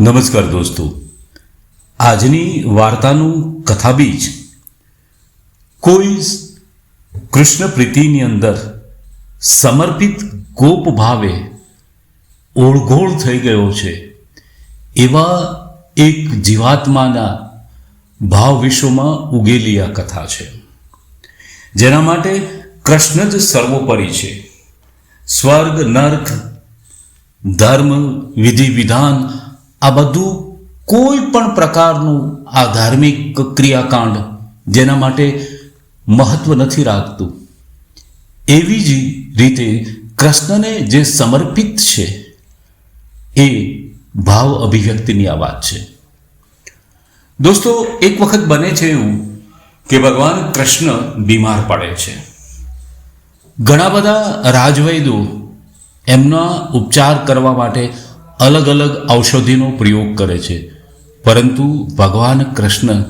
નમસ્કાર દોસ્તો. આજની વાર્તાનું કથાબીજ કોઈ કૃષ્ણ પ્રીતિની અંદર સમર્પિત ગોપ ભાવે ઓળઘોળ થઈ ગયો છે. એવા એક જીવાત્માના ભાવ વિશ્વમાં ઉગેલી આ કથા છે. જેના માટે કૃષ્ણ જ સર્વોપરી છે. સ્વર્ગ, નર્ક, ધર્મ, વિધિ વિધાન આ બધું કોઈ પણ પ્રકારનું આ ધાર્મિક ક્રિયાકાંડ જેના માટે મહત્વ નથી રાખતું. એવી જ રીતે કૃષ્ણને જે સમર્પિત છે, એ ભાવ અભિવ્યક્તિની આ વાત છે. દોસ્તો, એક વખત બને છે એવું કે ભગવાન કૃષ્ણ બીમાર પડે છે. ઘણા બધા રાજવૈદો એમના ઉપચાર કરવા માટે અલગ અલગ ઔષધિનો પ્રયોગ કરે છે. પરંતુ ભગવાન કૃષ્ણ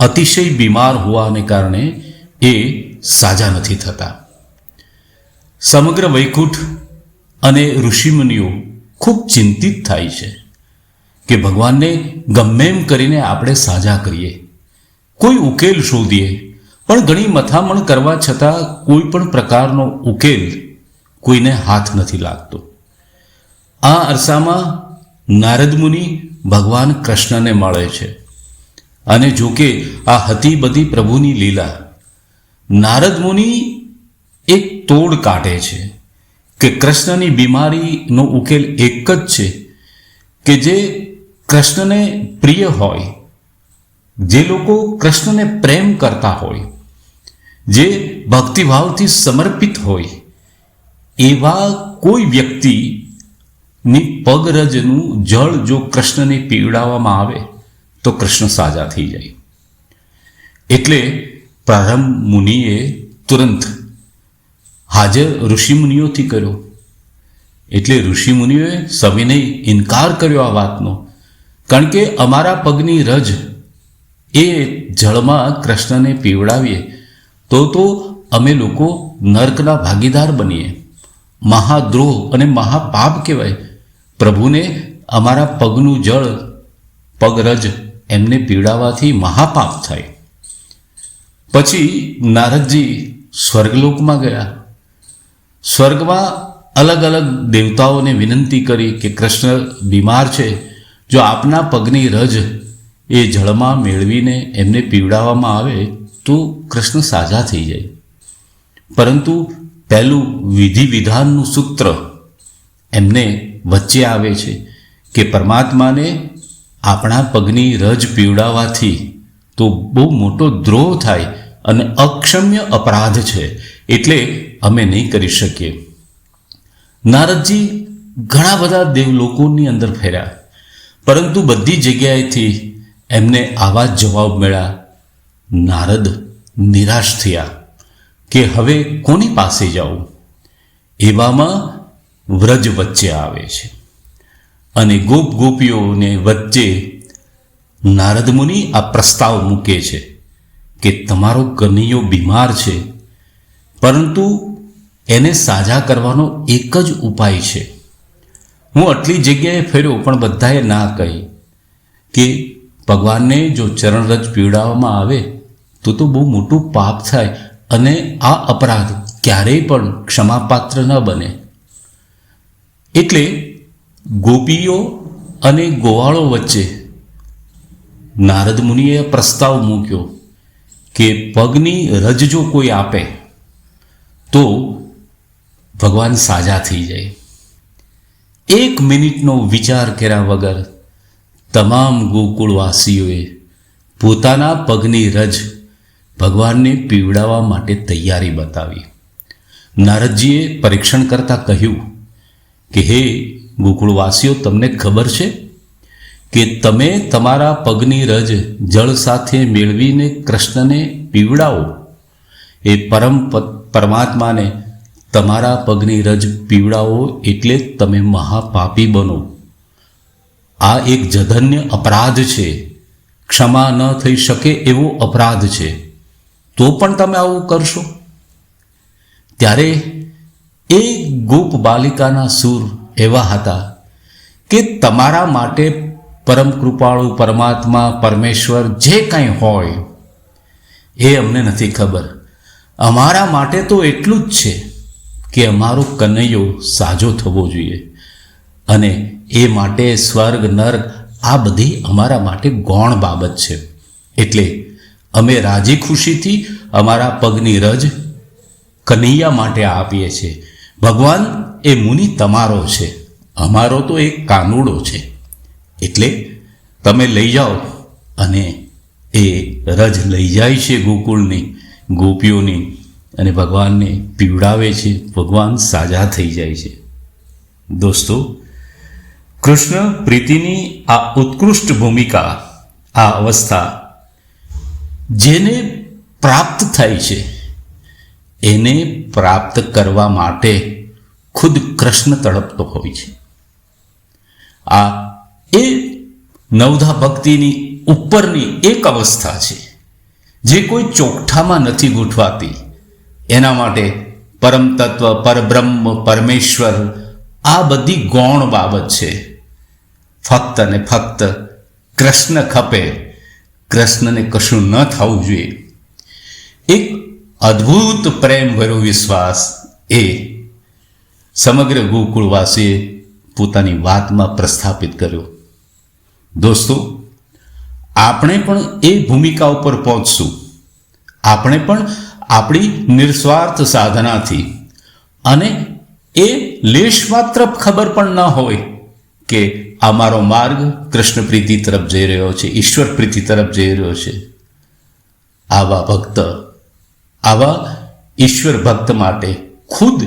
અતિશય બીમાર હોવાને કારણે એ સાજા નથી થતા. સમગ્ર વૈકુંઠ અને ઋષિમુનિઓ ખૂબ ચિંતિત થાય છે કે ભગવાનને ગમે એમ કરીને આપણે સાજા કરીએ. કોઈ ઉકેલ શોધીએ, પણ ઘણી મથામણ કરવા છતાં કોઈ પણ પ્રકારનો ઉકેલ કોઈને હાથ નથી લાગતો. આ અરસામાં નારદ મુનિ ભગવાન કૃષ્ણને મળે છે. અને જોકે આ હતી બધી પ્રભુની લીલા. નારદ મુનિ એક તોડ કાઢે છે કે કૃષ્ણની બીમારીનો ઉકેલ એક જ છે કે જે કૃષ્ણને પ્રિય હોય, જે લોકો કૃષ્ણને પ્રેમ કરતા હોય, જે ભક્તિભાવથી સમર્પિત હોય, એવા કોઈ વ્યક્તિ ની પગરજનું જળ જો કૃષ્ણને પીવડાવવામાં આવે, તો કૃષ્ણ સાજા થઈ જાય. એટલે પ્રારંભ મુનિએ તુરંત હાજર ઋષિમુનિઓથી કર્યો. એટલે ઋષિમુનિઓએ સવિનય ઇનકાર કર્યો આ વાતનો. કારણ કે અમારા પગની રજ એ જળમાં કૃષ્ણને પીવડાવીએ, તો તો અમે લોકો નર્કના ભાગીદાર બનીએ. મહાદ્રોહ અને મહાપાપ કહેવાય. પ્રભુને અમારા પગનું જળ, પગરજ એમને પીડાવાથી મહાપાપ થાય. પછી નારદજી સ્વર્ગલોકમાં ગયા. સ્વર્ગમાં અલગ અલગ દેવતાઓને વિનંતી કરી કે કૃષ્ણ બીમાર છે, જો આપના પગની રજ એ જળમાં મેળવીને એમને પીવડાવવામાં આવે, તો કૃષ્ણ સાજા થઈ જાય. પરંતુ પહેલું વિધિ વિધાનનું સૂત્ર એમને વચ્ચે આવે છે કે પરમાત્માને આપણા પગની રજ પીવડાવવાથી તો બહુ મોટો દ્રોહ થાય અને અક્ષમ્ય અપરાધ છે. એટલે અમે નહીં કરી શકીએ. નારદજી ઘણા બધા દેવલોકોની અંદર ફેર્યા. પરંતુ બધી જગ્યાએથી એમને આવા જવાબ મળ્યા. નારદ નિરાશ થયા કે હવે કોની પાસે જાઉં? એવામાં વ્રજ વચ્ચે આવે છે. અને ગોપ ગોપીઓને વચ્ચે નારદ મુનિ આ પ્રસ્તાવ મૂકે છે કે તમારો કનૈયો બીમાર છે, પરંતુ એને સાજા કરવાનો એક જ ઉપાય છે. હું આટલી જગ્યાએ ફેર્યો પણ બધાએ ના કહી કે ભગવાનને જો ચરણરજ પીવડાવવામાં આવે તો તો બહુ મોટું પાપ થાય અને આ અપરાધ ક્યારેય પણ ક્ષમાપાત્ર ન બને. એટલે ગોપીઓ અને ગોવાળો વચ્ચે નારદ મુનિએ પ્રસ્તાવ મૂક્યો કે પગની રજ જો કોઈ આપે, તો ભગવાન સાજા થઈ જાય. એક મિનિટનો વિચાર કર્યા વગર તમામ ગોકુળવાસીઓએ પોતાના પગની રજ ભગવાનને પીવડાવવા માટે તૈયારી બતાવી. નારદજીએ પરીક્ષણ કરતાં કહ્યું કે હે ગોકુળવાસીઓ, તમને ખબર છે કે તમે તમારા પગની રજ જળ સાથે મેળવીને કૃષ્ણને પીવડાવો. એ પરમ પરમાત્માને તમારા પગની રજ પીવડાવો એટલે તમે મહાપાપી બનો. આ એક જધન્ય અપરાધ છે. ક્ષમા ન થઈ શકે એવો અપરાધ છે. તો પણ તમે આવું કરશો? ત્યારે એ ગોપ બાલિકાના સૂર એવા હતા કે તમારા માટે પરમ કૃપાળુ પરમાત્મા, પરમેશ્વર જે કાંઈ હોય, એ અમને નથી ખબર. અમારા માટે તો એટલું જ છે કે અમારો કનૈયો સાજો થવો જોઈએ અને એ માટે સ્વર્ગ, નર્ક આ બધી અમારા માટે ગૌણ બાબત છે. એટલે અમે રાજી ખુશીથી અમારા પગની રજ કનૈયા માટે આપીએ છીએ. ભગવાન એ મુનિ તમારો છે. અમારો તો એક કાનુડો છે. એટલે તમે લઈ જાઓ અને એ રજ લઈ જાય છે ગોકુળની, ગોપીઓની અને ભગવાનને પીવડાવે છે. ભગવાન સાજા થઈ જાય છે. દોસ્તો, કૃષ્ણ પ્રીતિની આ ઉત્કૃષ્ટ ભૂમિકા, આ અવસ્થા જેને પ્રાપ્ત થાય છે એને પ્રાપ્ત કરવા માટે ખુદ કૃષ્ણ તડપતો હોય છે. આ એ નવધા ભક્તિની ઉપરની એક અવસ્થા છે. જે કોઈ ચોકઠામાં નથી ગૂંઠવાતી. એના માટે પરમ તત્વ, પરબ્રહ્મ, પરમેશ્વર, આ બધી ગૌણ બાબત છે. ફક્ત ને ફક્ત કૃષ્ણ ખપે. કૃષ્ણને કશું ન થવું જોઈએ. અદ્ભુત પ્રેમ ભર્યો વિશ્વાસ એ સમગ્ર ગોકુળવાસીએ પોતાની વાતમાં પ્રસ્થાપિત કર્યો. દોસ્તો, આપણે પણ એ ભૂમિકા ઉપર પહોંચશું. આપણે પણ આપણી નિસ્વાર્થ સાધનાથી અને એ લેશ માત્ર ખબર પણ ન હોય કે આ મારો માર્ગ કૃષ્ણ પ્રીતિ તરફ જઈ રહ્યો છે, ઈશ્વર પ્રીતિ તરફ જઈ રહ્યો છે. આવા ભક્ત આવા ઈશ્વર ભક્ત માટે ખુદ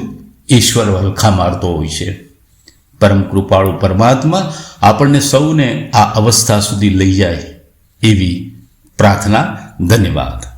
ઈશ્વર વલખા મારતો હોય છે. પરમ કૃપાળુ પરમાત્મા આપણને સૌને આ અવસ્થા સુધી લઈ જાય એવી પ્રાર્થના, ધન્યવાદ.